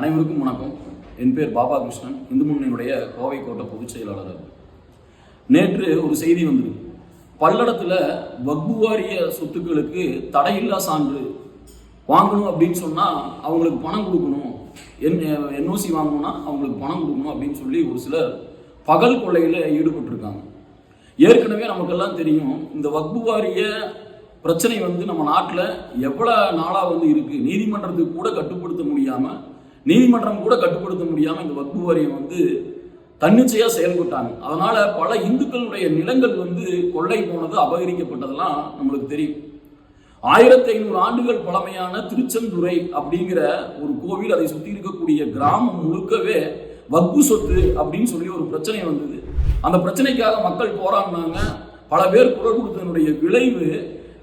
அனைவருக்கும் வணக்கம். என் பேர் பாபா கிருஷ்ணன். இந்து முன்னணியுடைய கோவை கோட்டை பொதுச் செயலாளர். நேற்று ஒரு செய்தி வந்திருக்கு பல்லடத்தில் வக்பு வாரிய சொத்துக்களுக்கு தடையில்லா சான்று வாங்கணும் அப்படின்னு சொன்னால் அவங்களுக்கு பணம் கொடுக்கணும். என் என்ஓசி வாங்கணும்னா அவங்களுக்கு பணம் கொடுக்கணும் அப்படின்னு சொல்லி ஒரு சிலர் பகல் கொள்ளையில் ஈடுபட்டிருக்காங்க. ஏற்கனவே நமக்கெல்லாம் தெரியும் இந்த வக்பு வாரிய பிரச்சனை வந்து நம்ம நாட்டில் எவ்வளோ நாளாக வந்து இருக்குது நீதிமன்றத்துக்கு கூட கட்டுப்படுத்த முடியாமல் நீதிமன்றம் கூட கட்டுப்படுத்த முடியாமல் இந்த வக்பு வாரியம் வந்து தன்னிச்சையாக செயல்பட்டாங்க. அதனால் பல இந்துக்களுடைய நிலங்கள் வந்து கொள்ளை போனது அபகரிக்கப்பட்டதெல்லாம் நம்மளுக்கு தெரியும். ஆயிரத்தி ஐநூறு ஆண்டுகள் பழமையான திருச்செந்துரை அப்படிங்கிற ஒரு கோவில் அதை சுற்றி இருக்கக்கூடிய கிராமம் முழுக்கவே வக்பு சொத்து அப்படின்னு சொல்லி ஒரு பிரச்சனை வந்தது. அந்த பிரச்சனைக்காக மக்கள் போராடினாங்க. பல பேர் குரல் கொடுத்ததனுடைய விளைவு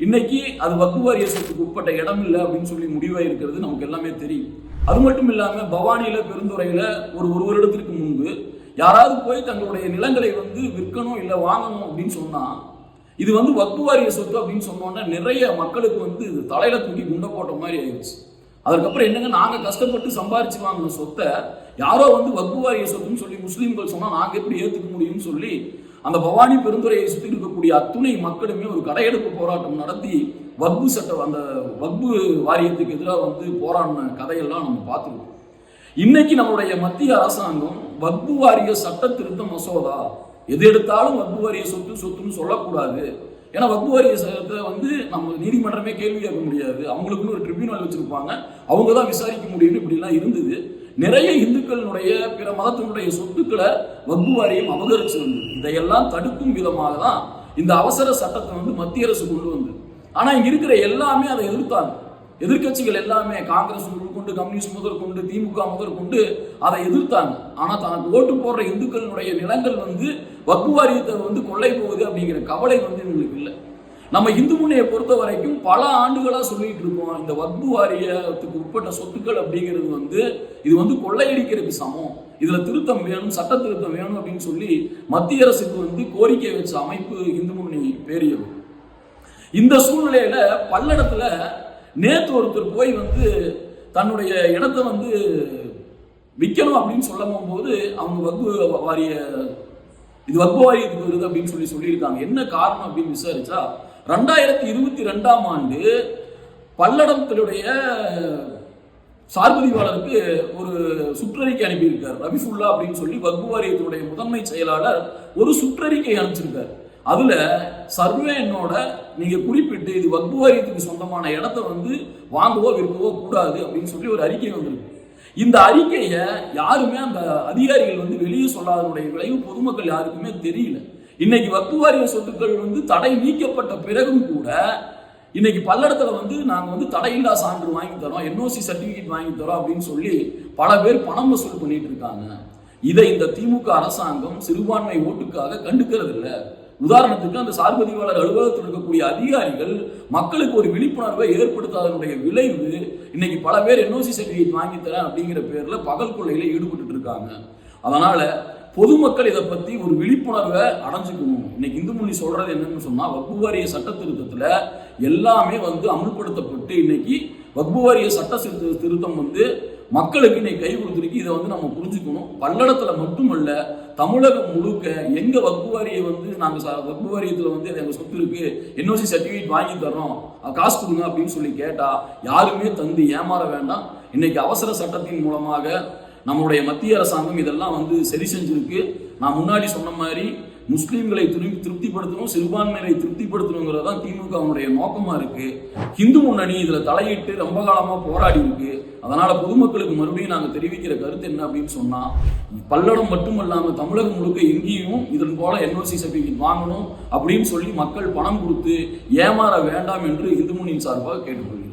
இன்னைக்கு அது வக்கு வாரியத்துக்கு உட்பட்ட இடம் இல்லை அப்படின்னு சொல்லி முடிவாக இருக்கிறது நமக்கு எல்லாமே தெரியும். அது மட்டும் இல்லாமல் பவானியில் பெருந்துறையில் ஒரு ஒரு வருடத்திற்கு முன்பு யாராவது போய் தங்களுடைய நிலங்களை வந்து விற்கணும் இல்லை வாங்கணும் அப்படின்னு சொன்னால் இது வந்து வக்கு வாரிய சொத்து அப்படின்னு சொன்னோன்னா நிறைய மக்களுக்கு வந்து இது தலையில தூக்கி குண்டை போட்ட மாதிரி ஆயிடுச்சு. அதுக்கப்புறம் என்னங்க நாங்கள் கஷ்டப்பட்டு சம்பாரிச்சு வாங்கின சொத்தை யாரோ வந்து வக்கு வாரிய சொத்துன்னு சொல்லி முஸ்லீம்கள் சொன்னால் நாங்கள் எப்படி ஏற்றுக்க முடியும்னு சொல்லி அந்த பவானி பெருந்துறையை சுற்றி இருக்கக்கூடிய அத்துணை மக்களுமே ஒரு கடையெடுப்பு போராட்டம் நடத்தி வக்பு சட்டம் அந்த வக்பு வாரியத்துக்கு எதிராக வந்து போராடின கதையெல்லாம் நம்ம பார்த்துருக்கோம். இன்னைக்கு நம்மளுடைய மத்திய அரசாங்கம் வக்பு வாரிய சட்ட திருத்த மசோதா எது எடுத்தாலும் வக்பு வாரிய சொத்து சொத்துன்னு சொல்லக்கூடாது. ஏன்னா வக்பு வாரிய சட்டத்தை வந்து நம்ம நீதிமன்றமே கேள்வி கேட்க முடியாது. அவங்களுக்குன்னு ஒரு ட்ரிபியூனல் வச்சிருப்பாங்க. அவங்க தான் விசாரிக்க முடியும்னு இப்படிலாம் இருந்தது. நிறைய இந்துக்களினுடைய பிற மதத்தினுடைய சொத்துக்களை வக்பு வாரியம் அபகரிச்சு வந்தது இதையெல்லாம் தடுக்கும் விதமாக தான் இந்த அவசர சட்டத்தை வந்து மத்திய அரசு கொண்டு வந்தது. ஆனால் இங்கே இருக்கிற எல்லாமே அதை எதிர்த்தாங்க. எதிர்க்கட்சிகள் எல்லாமே காங்கிரஸ் முதற்கொண்டு கம்யூனிஸ்ட் முதற்கொண்டு திமுக முதற்கொண்டு அதை எதிர்த்தாங்க. ஆனால் தனக்கு ஓட்டு போடுற இந்துக்களினுடைய நிலங்கள் வந்து வக்பு வாரியத்தை வந்து கொள்ளை போகுது அப்படிங்கிற கவலை வந்து இவங்களுக்கு இல்லை. நம்ம இந்து முன்னையை பொறுத்த வரைக்கும் பல ஆண்டுகளாக சொல்லிட்டு இருக்கோம். இந்த வக்பு வாரியத்துக்கு உட்பட்ட சொத்துக்கள் அப்படிங்கிறது வந்து இது வந்து கொள்ளையடிக்கிறதுக்கு சமம். இதில் திருத்தம் வேணும் சட்ட திருத்தம் வேணும் அப்படின்னு சொல்லி மத்திய அரசுக்கு வந்து கோரிக்கை வச்ச அமைப்பு இந்து முன்னணி பேரியது. இந்த சூழ்நிலையில பல்லடத்துல நேற்று ஒருத்தர் போய் வந்து தன்னுடைய இடத்தை வந்து விற்கணும் அப்படின்னு சொல்லும் போது அவங்க வக்பு வாரிய இது வக்பு வாரியத்துக்கு வருது அப்படின்னு சொல்லி சொல்லியிருக்காங்க. என்ன காரணம் அப்படின்னு விசாரிச்சா ரெண்டாயிரத்தி இருபத்தி ரெண்டாம் ஆண்டு பல்லடத்தினுடைய சார்பதிவாளருக்கு ஒரு சுற்றறிக்கை அனுப்பியிருக்கார். ரபிஃபுல்லா அப்படின்னு சொல்லி வக்பு வாரியத்தினுடைய முதன்மை செயலாளர் ஒரு சுற்றறிக்கை அனுப்பிச்சிருக்கார். அதுல சர்வே என்னோட நீங்க குறிப்பிட்டு இது வக்பு வாரியத்துக்கு சொந்தமான இடத்த வந்து வாங்கவோ விற்கவோ கூடாது அப்படின்னு சொல்லி ஒரு அறிக்கை வந்திருக்கு. இந்த அறிக்கையை யாருமே அந்த அதிகாரிகள் வந்து வெளியே சொல்லாதனுடைய விளைவு பொதுமக்கள் யாருக்குமே தெரியல. இன்னைக்கு வக்பு வாரிய சொத்துக்கள் வந்து தடை நீக்கப்பட்ட பிறகும் கூட இன்னைக்கு பல்லடத்துல வந்து நாங்கள் வந்து தடையில்லா சான்று வாங்கி தரோம் என்ஓசி சர்டிபிகேட் வாங்கி தரோம் அப்படின்னு சொல்லி பல பேர் பணம் வசூல் பண்ணிட்டு இருக்காங்க. இதை இந்த திமுக அரசாங்கம் சிறுபான்மை ஓட்டுக்காக கண்டுக்கிறது இல்லை உதாரணத்துக்கு அந்த சார்பதிவாளர் அலுவலகத்தில் இருக்கக்கூடிய அதிகாரிகள் மக்களுக்கு ஒரு விழிப்புணர்வை ஏற்படுத்தாதனுடைய விளைவு இன்னைக்கு பல பேர் என்ஓசி சர்டிபிகேட் வாங்கி தரேன் அப்படிங்கிற பேர்ல பகல் கொள்ளையில ஈடுபட்டு இருக்காங்க. அதனால பொதுமக்கள் இதை பத்தி ஒரு விழிப்புணர்வை அடைஞ்சுக்கணும். இன்னைக்கு இந்து மொழி சொல்றது என்னன்னு சொன்னா வக்பு வாரிய சட்ட திருத்தத்துல எல்லாமே வந்து அமுல்படுத்தப்பட்டு இன்னைக்கு வக்பு வாரிய சட்ட திருத்த திருத்தம் வந்து மக்களுக்கு இன்னைக்கு கை கொடுத்துருக்கு. இதை வந்து நம்ம புரிஞ்சுக்கணும். பல்லடத்துல மட்டுமல்ல தமிழகம் முழுக்க எங்க வக்பு வாரியை வந்து நாங்க ச- வக்பு வாரியத்தில் வந்து எங்க சொத்து இருக்கு என்ஓசி சர்டிபிகேட் வாங்கி தரோம் காசு கொடுங்க அப்படின்னு சொல்லி கேட்டா யாருமே தந்து ஏமாற வேண்டாம். இன்னைக்கு அவசர சட்டத்தின் மூலமாக நம்மளுடைய மத்திய அரசாங்கம் இதெல்லாம் வந்து சரி செஞ்சிருக்கு. நான் முன்னாடி சொன்ன மாதிரி முஸ்லீம்களை திருப்தி திருப்திப்படுத்தணும் சிறுபான்மையை திருப்திப்படுத்தணுங்கிறது தான் திமுகவுடைய நோக்கமாக இருக்கு. ஹிந்து முன்னணி இதில் தலையிட்டு ரொம்ப காலமாக போராடி இருக்கு. அதனால பொதுமக்களுக்கு மறுபடியும் நாங்கள் தெரிவிக்கிற கருத்து என்ன அப்படின்னு சொன்னால் பல்லடம் மட்டுமல்லாமல் தமிழகம் முழுக்க எங்கேயும் இதன் போல என்ஓசி சர்டிஃபிகேட் வாங்கணும் அப்படின்னு சொல்லி மக்கள் பணம் கொடுத்து ஏமாற வேண்டாம் என்று இந்து முன்னணியின் சார்பாக கேட்டுக்கொள்கிறேன்.